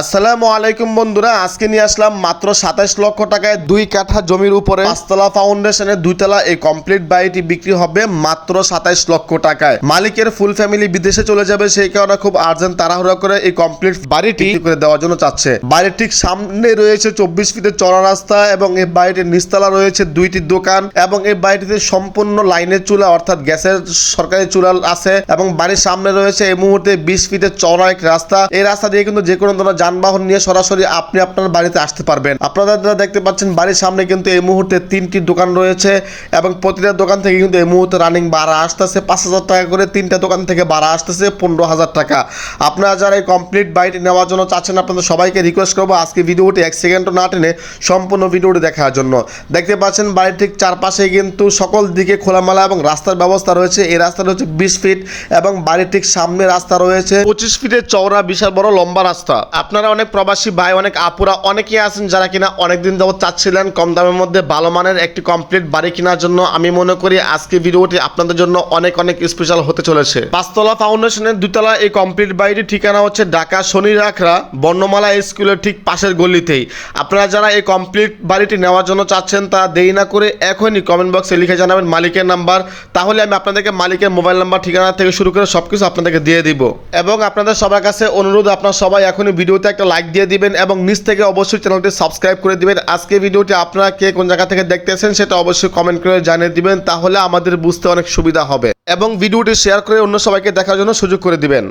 আসসালামু আলাইকুম বন্ধুরা, আজকে নিয়ে আসলাম মাত্র সাতাইশ লক্ষ টাকায় দুই কাঠা জমির উপরে পাঁচতলা ফাউন্ডেশনের দুইতলা এই কমপ্লিট বাড়িটি বিক্রি হবে মাত্র সাতাইশ লক্ষ টাকায়। মালিকের ফুল ফ্যামিলি বিদেশে চলে যাবে, সেই কারণে খুব আর্জেন্ট তাড়াহুড়া করে এই কমপ্লিট বাড়িটি করে দেওয়ার জন্য চাচ্ছে। বাড়ির ঠিক সামনে রয়েছে চব্বিশ ফিটের চড়া রাস্তা এবং এই বাড়িটির নিচতলা রয়েছে দুইটি দোকান এবং এই বাড়িটিতে সম্পূর্ণ লাইনের চুলা অর্থাৎ গ্যাসের সরকারি চুলা আছে এবং বাড়ির সামনে রয়েছে এই মুহূর্তে বিশ ফিটের চড়া এক রাস্তা। এই রাস্তা দিয়ে কিন্তু যে কোনো ধরনের যানবাহন নিয়ে সরাসরি আপনি আপনার বাড়িতে আসতে পারবেন। আপনারা দেখতে পাচ্ছেন, বাড়ির সামনে কিন্তু এই মুহূর্তে তিনটি দোকান রয়েছে এবং প্রতিটা দোকান থেকে কিন্তু এই মুহূর্তে রানিং ভাড়া আসতেছে। পাঁচ হাজার টাকা করে তিনটা দোকান থেকে ভাড়া আসতেছে, পনেরো হাজার টাকা। আপনারা যারা এই কমপ্লিট বাড়িটি নেওয়ার জন্য চাচ্ছেন, আপনাদের সবাইকে রিকোয়েস্ট করব আজকে ভিডিওটি এক সেকেন্ডও না টেনে সম্পূর্ণ ভিডিওটি দেখার জন্য। দেখতে পাচ্ছেন, বাড়ির ঠিক চারপাশে কিন্তু সকল দিকে খোলামেলা এবং রাস্তার ব্যবস্থা রয়েছে। এই রাস্তাটা হচ্ছে বিশ ফিট এবং বাড়ির ঠিক সামনে রাস্তা রয়েছে। পঁচিশ ফিটের চওড়া বিশাল বড় লম্বা রাস্তা। আপনারা অনেক প্রবাসী ভাই, অনেক আপুরা, অনেকেই আছেন যারা কিনা অনেকদিন যাবত চাচ্ছিলেন কম দামের মধ্যে ভালো মানের একটি কমপ্লিট বাড়ি কেনার জন্য। আমি মনে করি আজকে ভিডিওটি আপনাদের জন্য অনেক অনেক স্পেশাল হতে চলেছে। পাঁচতলা ফাউন্ডেশনের দুতলা এই কমপ্লিট বাড়িটির ঠিকানা হচ্ছে ঢাকা শনি রাখরা বর্ণমালা স্কুলের ঠিক পাশের গলিতেই। আপনারা যারা এই কমপ্লিট বাড়িটি নেওয়ার জন্য চাচ্ছেন তা দেরি না করে এখনই কমেন্ট বক্সে লিখে জানাবেন মালিকের নাম্বার তাহলে আমি আপনাদেরকে মালিকের মোবাইল নাম্বার ঠিকানা থেকে শুরু করে সব কিছু আপনাদেরকে দিয়ে দিব। এবং আপনাদের সবার কাছে অনুরোধ, আপনার সবাই এখনই ভিডিওতে একটা লাইক দিয়ে দিবেন এবং নিচ থেকে অবশ্যই চ্যানেলটি সাবস্ক্রাইব করে দিবেন। আজকে ভিডিওটি আপনারা কে কোন জায়গা থেকে দেখতেছেন সেটা অবশ্যই কমেন্ট করে জানিয়ে দিবেন, তাহলে আমাদের বুঝতে অনেক সুবিধা হবে। এবং ভিডিওটি শেয়ার করে অন্য সবাইকে দেখার জন্য সুযোগ করে দিবেন।